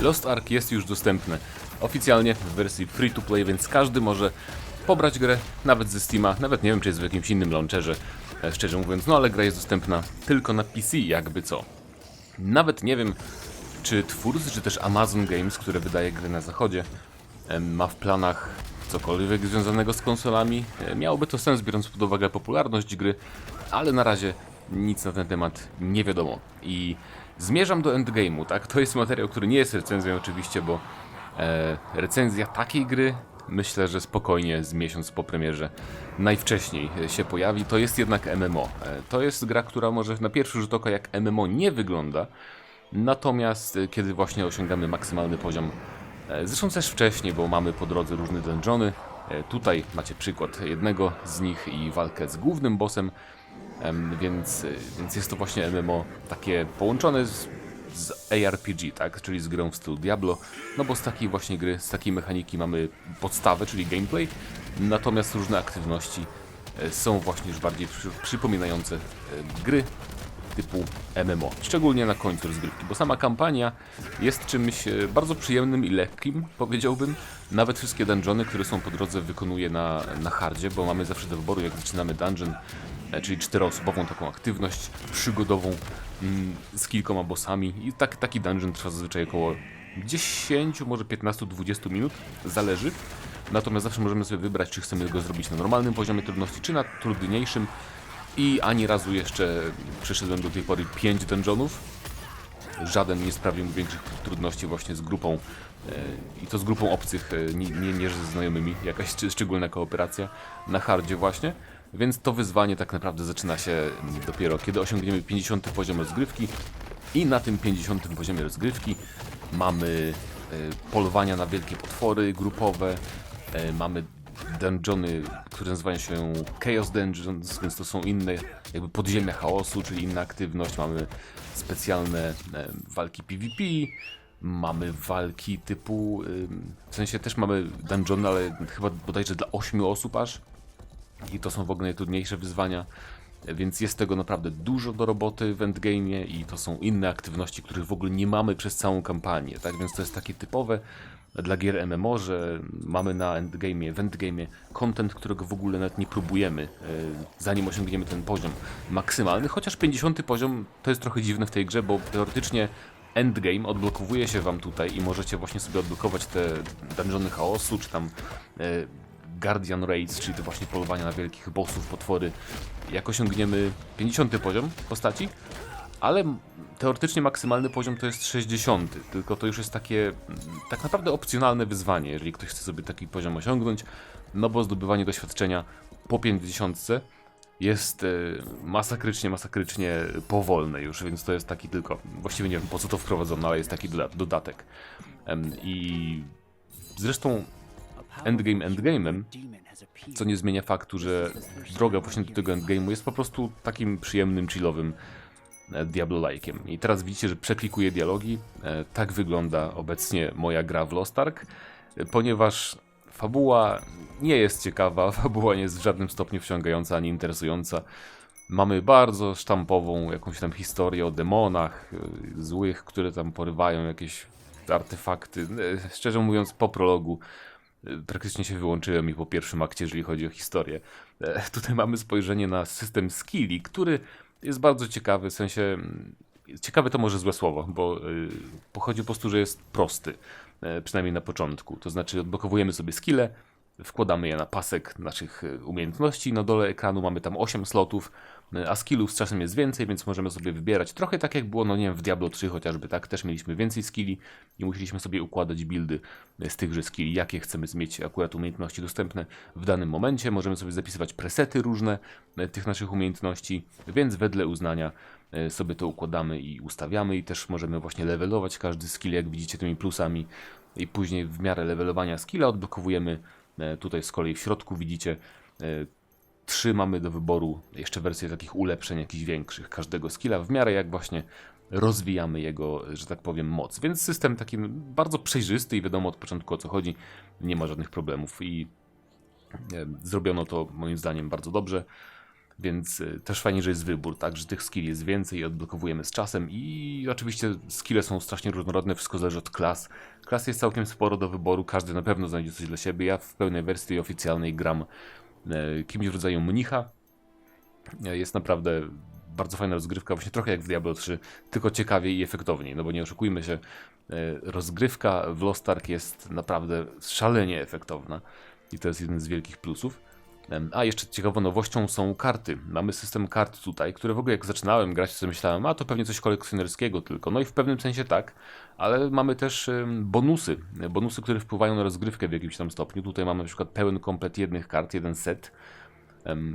Lost Ark jest już dostępny oficjalnie w wersji free to play, więc każdy może pobrać grę, nawet ze Steama, nawet nie wiem czy jest w jakimś innym launcherze, e, szczerze mówiąc, no ale gra jest dostępna tylko na PC, jakby co. Nawet nie wiem, czy twórcy, czy też Amazon Games, które wydaje gry na zachodzie, em, ma w planach cokolwiek związanego z konsolami. E, Miałoby to sens, biorąc pod uwagę popularność gry, ale na razie nic na ten temat nie wiadomo. I zmierzam do endgame'u, tak? To jest materiał, który nie jest recenzją oczywiście, bo e, recenzja takiej gry myślę, że spokojnie z miesiąc po premierze najwcześniej e, się pojawi. To jest jednak MMO. E, To jest gra, która może na pierwszy rzut oka jak MMO nie wygląda, natomiast e, kiedy właśnie osiągamy maksymalny poziom Zresztą też wcześniej, bo mamy po drodze różne dungeony. Tutaj macie przykład jednego z nich i walkę z głównym bossem, Em, więc, e, więc jest to właśnie MMO takie połączone z, z ARPG, tak? Czyli z grą w stylu Diablo. No bo z takiej właśnie gry, z takiej mechaniki mamy podstawę, czyli gameplay, natomiast różne aktywności e, są właśnie już bardziej przy, przypominające e, gry typu MMO, szczególnie na końcu rozgrywki, bo sama kampania jest czymś e, bardzo przyjemnym i lekkim, powiedziałbym. Nawet wszystkie dungeony, które są po drodze wykonuję na, na hardzie, bo mamy zawsze do wyboru, jak zaczynamy dungeon, e, czyli czteroosobową taką aktywność przygodową mm, z kilkoma bossami i tak, taki dungeon trwa zazwyczaj około 10, może 15-20 minut, zależy. Natomiast zawsze możemy sobie wybrać, czy chcemy go zrobić na normalnym poziomie trudności, czy na trudniejszym. I ani razu jeszcze przeszedłem do tej pory 5 dungeonów. Żaden nie sprawił mi większych trudności właśnie z grupą e, i to z grupą obcych, e, nie, nie, nie ze znajomymi, jakaś szcz- szczególna kooperacja na hardzie właśnie. Więc to wyzwanie tak naprawdę zaczyna się dopiero kiedy osiągniemy 50 poziom rozgrywki i na tym 50 poziomie rozgrywki mamy e, polowania na wielkie potwory grupowe, mamy dungeony, które nazywają się Chaos Dungeons, więc to są inne jakby podziemia chaosu, czyli inna aktywność. Mamy specjalne e, walki PvP, mamy walki typu, ym, w sensie też mamy dungeony, ale chyba bodajże dla 8 osób aż. I to są w ogóle najtrudniejsze wyzwania. Więc jest tego naprawdę dużo do roboty w endgame'ie i to są inne aktywności, których w ogóle nie mamy przez całą kampanię, tak? Więc to jest takie typowe dla gier MMO, że mamy na endgame'ie, w endgame'ie content, którego w ogóle nawet nie próbujemy, e, zanim osiągniemy ten poziom maksymalny, chociaż 50 poziom to jest trochę dziwne w tej grze, bo teoretycznie endgame odblokowuje się wam tutaj i możecie właśnie sobie odblokować te dungeony chaosu, czy tam e, Guardian Raids, czyli to właśnie polowania na wielkich bossów, potwory, jak osiągniemy 50 poziom postaci, ale teoretycznie maksymalny poziom to jest 60, tylko to już jest takie tak naprawdę opcjonalne wyzwanie, jeżeli ktoś chce sobie taki poziom osiągnąć, no bo zdobywanie doświadczenia po 50 jest e, masakrycznie, masakrycznie powolne już, więc to jest taki tylko, właściwie nie wiem po co to wprowadzono, ale jest taki doda- dodatek. I zresztą endgame endgame'em, co nie zmienia faktu, że droga właśnie do tego endgame'u jest po prostu takim przyjemnym, chillowym Diablo-like'iem. I teraz widzicie, że przeklikuję dialogi. E, Tak wygląda obecnie moja gra w Lost Ark, e, ponieważ fabuła nie jest ciekawa, fabuła nie jest w żadnym stopniu wciągająca ani interesująca. Mamy bardzo sztampową jakąś tam historię o demonach e, złych, które tam porywają jakieś artefakty. E, Szczerze mówiąc, po prologu e, praktycznie się wyłączyłem i po pierwszym akcie, jeżeli chodzi o historię. E, Tutaj mamy spojrzenie na system skilli, który jest bardzo ciekawy, w sensie mm, ciekawe to może złe słowo, bo y, pochodzi po prostu, że jest prosty, e, przynajmniej na początku. To znaczy odblokowujemy sobie skille, wkładamy je na pasek naszych e, umiejętności, na dole ekranu mamy tam 8 slotów, e, a skillów z czasem jest więcej, więc możemy sobie wybierać. Trochę tak jak było, no nie wiem, w Diablo 3 chociażby, tak? Też mieliśmy więcej skilli i musieliśmy sobie układać buildy z tychże skilli, jakie chcemy mieć akurat umiejętności dostępne w danym momencie. Możemy sobie zapisywać presety różne e, tych naszych umiejętności, więc wedle uznania e, sobie to układamy i ustawiamy i też możemy właśnie levelować każdy skill, jak widzicie, tymi plusami i później w miarę levelowania skilla odblokowujemy e, tutaj z kolei w środku widzicie e, trzy mamy do wyboru jeszcze wersje takich ulepszeń jakichś większych każdego skilla w miarę jak właśnie rozwijamy jego, że tak powiem, moc. Więc system taki bardzo przejrzysty i wiadomo od początku o co chodzi, nie ma żadnych problemów i e, zrobiono to moim zdaniem bardzo dobrze. Więc y, też fajnie, że jest wybór, tak, że tych skilli jest więcej i odblokowujemy z czasem i oczywiście skille są strasznie różnorodne, wszystko zależy od klas. Klas jest całkiem sporo do wyboru, każdy na pewno znajdzie coś dla siebie. Ja w pełnej wersji oficjalnej gram e, kimś w rodzaju mnicha. E, Jest naprawdę bardzo fajna rozgrywka, właśnie trochę jak w Diablo 3, tylko ciekawiej i efektowniej, no bo nie oszukujmy się, e, rozgrywka w Lost Ark jest naprawdę szalenie efektowna i to jest jeden z wielkich plusów. A jeszcze ciekawą nowością są karty. Mamy system kart tutaj, które w ogóle jak zaczynałem grać, to myślałem, a to pewnie coś kolekcjonerskiego tylko. No i w pewnym sensie tak, ale mamy też bonusy. Bonusy, które wpływają na rozgrywkę w jakimś tam stopniu. Tutaj mamy na przykład pełen komplet jednych kart, jeden set.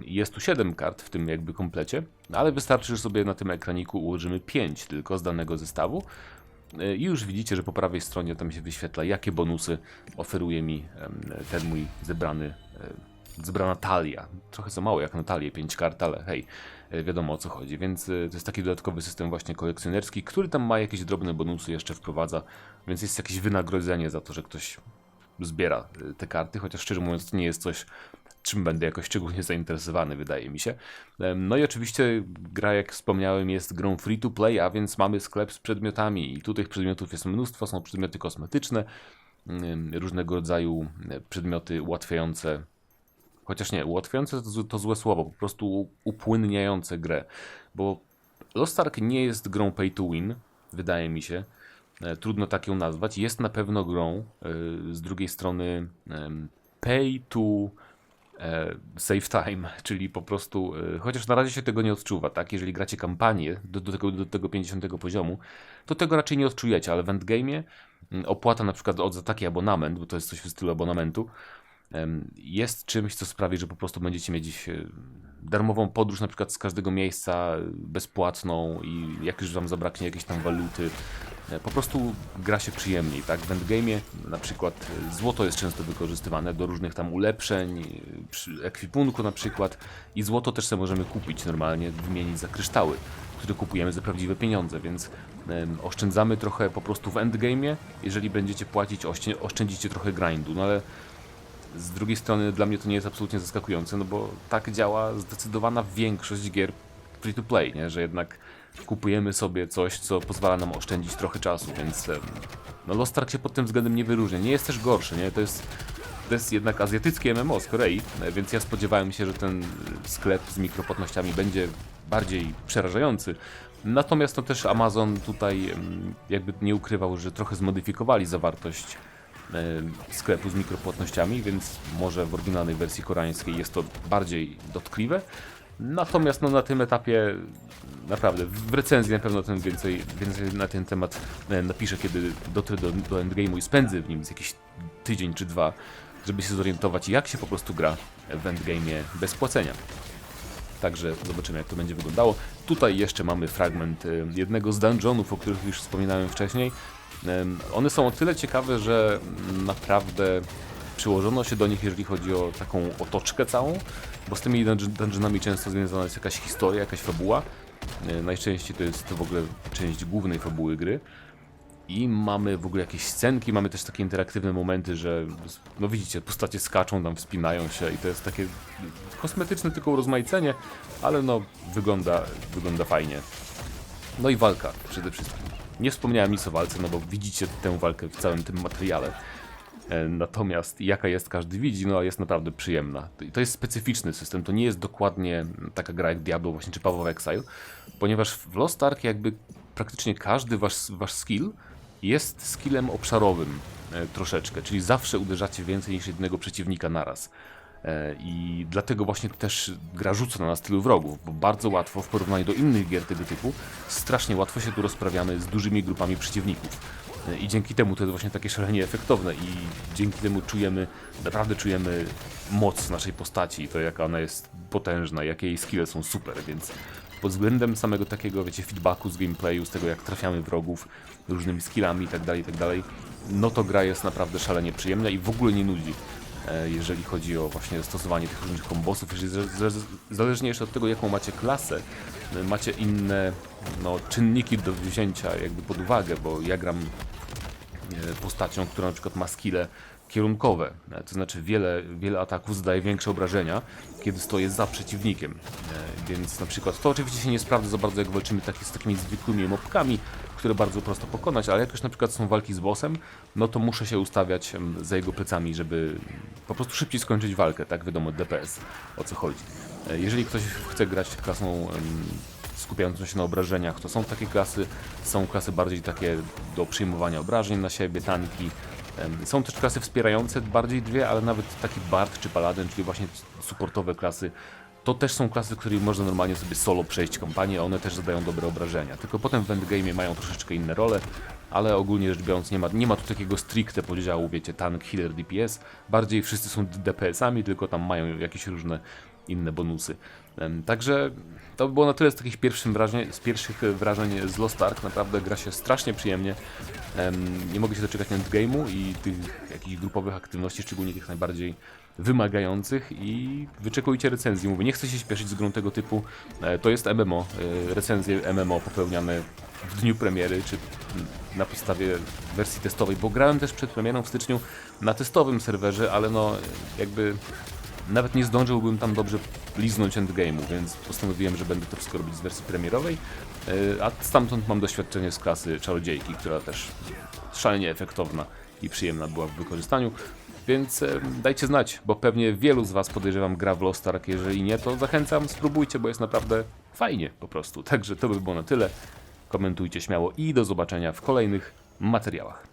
Jest tu 7 kart w tym jakby komplecie, ale wystarczy, że sobie na tym ekraniku ułożymy 5 tylko z danego zestawu. E, I już widzicie, że po prawej stronie tam się wyświetla, jakie bonusy oferuje mi ten mój zebrany, zebrana talia. Trochę za mało jak na talię, 5 kart, ale hej, e, wiadomo o co chodzi. Więc e, to jest taki dodatkowy system właśnie kolekcjonerski, który tam ma jakieś drobne bonusy, jeszcze wprowadza, więc jest jakieś wynagrodzenie za to, że ktoś zbiera e, te karty, chociaż szczerze mówiąc to nie jest coś, czym będę jakoś szczególnie zainteresowany, wydaje mi się. No i oczywiście gra, jak wspomniałem, jest grą free to play, a więc mamy sklep z przedmiotami i tu tych przedmiotów jest mnóstwo, są przedmioty kosmetyczne, różnego rodzaju przedmioty ułatwiające Chociaż nie, ułatwiające to, to złe słowo, po prostu upłynniające grę. Bo Lost Ark nie jest grą pay to win, wydaje mi się. E, Trudno tak ją nazwać. Jest na pewno grą e, z drugiej strony pay to e, save time, czyli po prostu, chociaż na razie się tego nie odczuwa, tak? Jeżeli gracie kampanię do, do, tego, do tego 50 poziomu, to tego raczej nie odczujecie, ale w endgame'ie opłata na przykład od za taki abonament, bo to jest coś w stylu abonamentu, jest czymś, co sprawi, że po prostu będziecie mieć e, darmową podróż na przykład z każdego miejsca, bezpłatną i jak już wam zabraknie jakiejś tam waluty, e, po prostu gra się przyjemniej, tak? W endgame'ie na przykład e, złoto jest często wykorzystywane do różnych tam ulepszeń, ekwipunku na przykład i złoto też sobie możemy kupić normalnie, wymienić za kryształy, które kupujemy za prawdziwe pieniądze, więc oszczędzamy trochę po prostu w endgame'ie, jeżeli będziecie płacić, oszczędzicie trochę grindu, no ale z drugiej strony dla mnie to nie jest absolutnie zaskakujące, no bo tak działa zdecydowana większość gier free to play, nie? że jednak kupujemy sobie coś, co pozwala nam oszczędzić trochę czasu, więc no Lost Ark się pod tym względem nie wyróżnia. Nie jest też gorszy, nie? To jest, to jest jednak azjatyckie MMO z Korei, e, więc ja spodziewałem się, że ten e, sklep z mikropłatnościami będzie bardziej przerażający. Natomiast no też Amazon tutaj jakby nie ukrywał, że trochę zmodyfikowali zawartość sklepu z mikropłatnościami, więc może w oryginalnej wersji koreańskiej jest to bardziej dotkliwe. Natomiast no, na tym etapie naprawdę w recenzji na pewno ten więcej, więcej na ten temat e, napiszę, kiedy dotrę do, do endgame'u i spędzę w nim jakiś tydzień czy dwa, żeby się zorientować jak się po prostu gra w endgame'ie bez płacenia. Także zobaczymy, jak to będzie wyglądało. Tutaj jeszcze mamy fragment e, jednego z dungeonów, o których już wspominałem wcześniej. One są o tyle ciekawe, że naprawdę przyłożono się do nich, jeżeli chodzi o taką otoczkę całą, bo z tymi dungeon- dungeonami często związana jest jakaś historia, jakaś fabuła. E, Najczęściej to jest w ogóle część głównej fabuły gry. I mamy w ogóle jakieś scenki, mamy też takie interaktywne momenty, że no widzicie, postacie skaczą, tam wspinają się i to jest takie kosmetyczne tylko urozmaicenie, ale no wygląda, wygląda fajnie. No i walka przede wszystkim. Nie wspomniałem nic o walce, no bo widzicie tę walkę w całym tym materiale. E, Natomiast jaka jest, każdy widzi, no jest naprawdę przyjemna. I to jest specyficzny system, to nie jest dokładnie taka gra jak Diablo właśnie, czy of Exile, ponieważ w Lost Ark jakby praktycznie każdy wasz, wasz skill jest skillem obszarowym e, troszeczkę, czyli zawsze uderzacie więcej niż jednego przeciwnika naraz. E, I dlatego właśnie też gra rzuca na stylu wrogów, bo bardzo łatwo w porównaniu do innych gier tego typu, strasznie łatwo się tu rozprawiamy z dużymi grupami przeciwników. E, I dzięki temu to jest właśnie takie szalenie efektowne i dzięki temu czujemy, naprawdę czujemy moc naszej postaci i to jaka ona jest potężna, jakie jej skille są super, więc pod względem samego takiego, wiecie, feedbacku z gameplayu, z tego jak trafiamy wrogów różnymi skillami i tak dalej, i tak no to gra jest naprawdę szalenie przyjemna i w ogóle nie nudzi jeżeli chodzi o właśnie stosowanie tych różnych kombosów, zależnie jeszcze od tego, jaką macie klasę, e, macie inne no, czynniki do wzięcia jakby pod uwagę, bo ja gram e, postacią, która na przykład ma skille kierunkowe, to znaczy wiele, wiele ataków zadaje większe obrażenia, kiedy stoję za przeciwnikiem. E, Więc na przykład to oczywiście się nie sprawdza za bardzo jak walczymy taki, z takimi zwykłymi mobkami, które bardzo prosto pokonać, ale jak już na przykład są walki z bossem, no to muszę się ustawiać za jego plecami, żeby po prostu szybciej skończyć walkę, tak wiadomo DPS o co chodzi. E, Jeżeli ktoś chce grać klasą skupiającą się na obrażeniach, to są takie klasy, są klasy bardziej takie do przyjmowania obrażeń na siebie, tanki. Są też klasy wspierające, bardziej dwie, ale nawet taki Bard czy Paladin, czyli właśnie supportowe klasy, to też są klasy, w których można normalnie sobie solo przejść kampanię, one też zadają dobre obrażenia. Tylko potem w endgame mają troszeczkę inne role, ale ogólnie rzecz biorąc nie ma, nie ma tu takiego stricte podziału, wiecie, tank, healer, DPS. Bardziej wszyscy są DPS-ami, tylko tam mają jakieś różne inne bonusy. Także to by było na tyle z takich pierwszych wrażeń, z pierwszych e, wrażeń z Lost Ark. Naprawdę gra się strasznie przyjemnie. Em, Nie mogę się doczekać endgame'u i tych jakichś grupowych aktywności, szczególnie tych najbardziej wymagających i wyczekujcie recenzji. Mówię, nie chcę się śpieszyć z grą tego typu. E, To jest MMO, e, recenzje MMO popełniane w dniu premiery, czy na podstawie wersji testowej, bo grałem też przed premierą w styczniu na testowym serwerze, ale no jakby nawet nie zdążyłbym tam dobrze liznąć endgame'u, więc postanowiłem, że będę to wszystko robić z wersji premierowej, e, a stamtąd mam doświadczenie z klasy czarodziejki, która też szalenie efektowna i przyjemna była w wykorzystaniu. Więc e, dajcie znać, bo pewnie wielu z Was podejrzewam gra w Lost Ark. Jeżeli nie, to zachęcam, spróbujcie, bo jest naprawdę fajnie po prostu. Także to by było na tyle. Komentujcie śmiało i do zobaczenia w kolejnych materiałach.